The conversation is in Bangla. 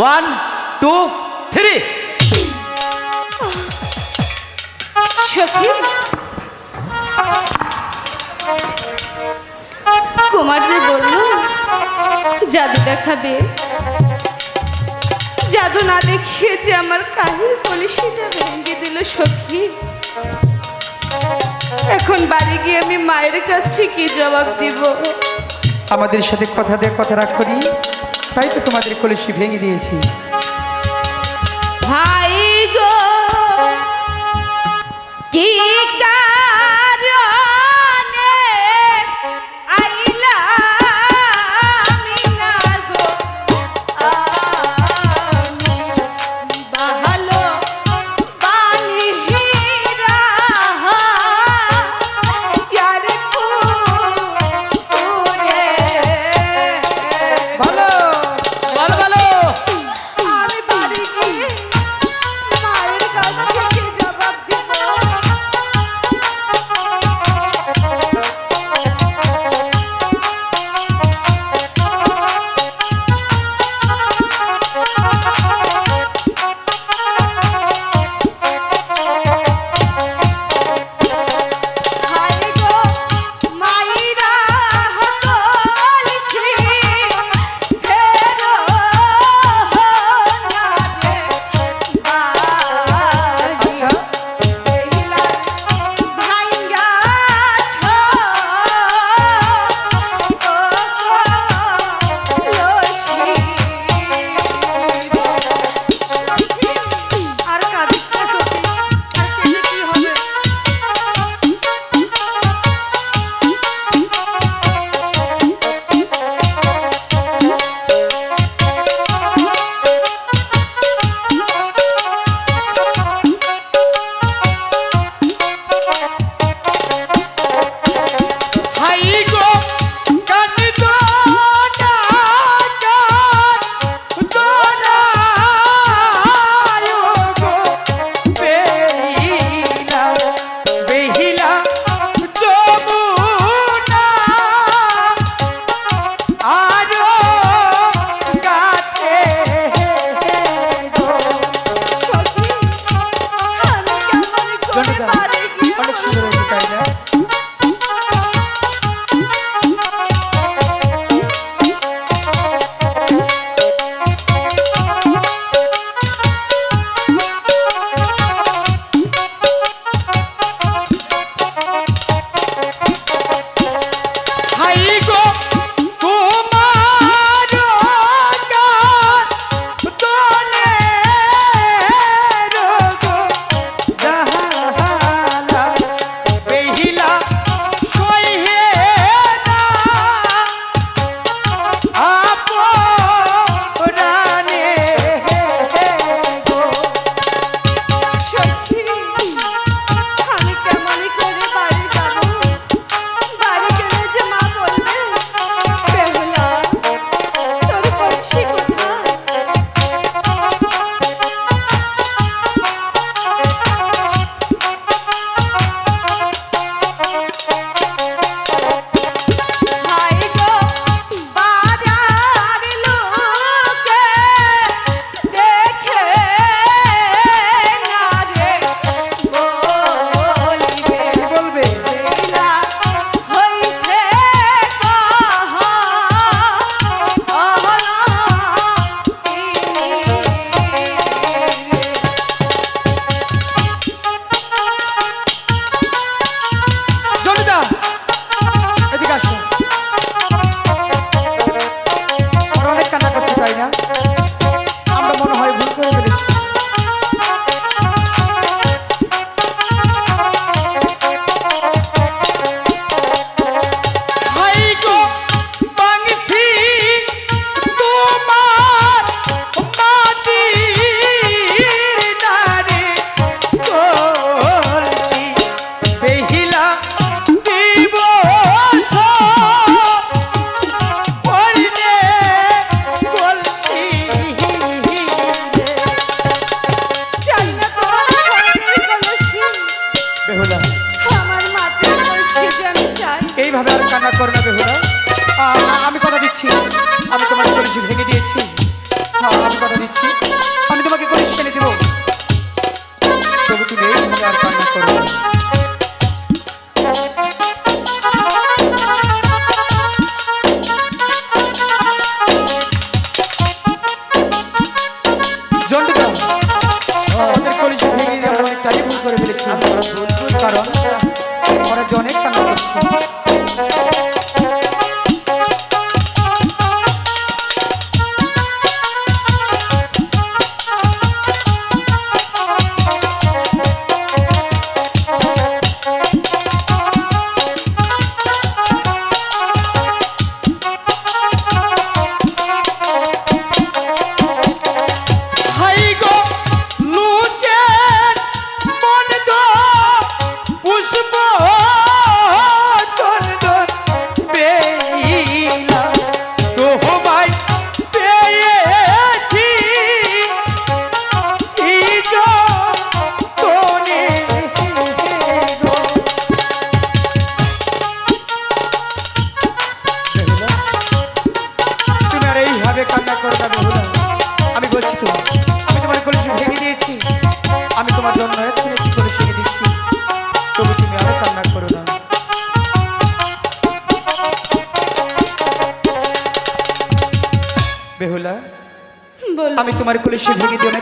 ওয়ান টু থ্রি সখী? কুমার যে বলল জাদু দেখাবে জাদু না দেখিয়ে যে আমার কাহির কলিশিটা ভেঙে দিল সখী। এখন বাড়ি গিয়ে আমি মায়ের কাছে কি জবাব দিব? আমাদের সাথে কথা দিয়ে কথা রাখনি তাই তো তোমাদের কলসি ভেঙে দিয়েছি। ভাই গো কি কারণে এইভাবে আর কান্না করো না বেহুরা আমি কথা দিচ্ছি আমি তোমার কলিশি ভেঙে দিয়েছি। আমি কথা দিচ্ছি। আমি তোমাকে কলিশি এনে দেবো। তবু তুমি এইভাবে আর কান্না করো করে কারণ আমি তোমার কলেজে ভেঙে দিও অনেক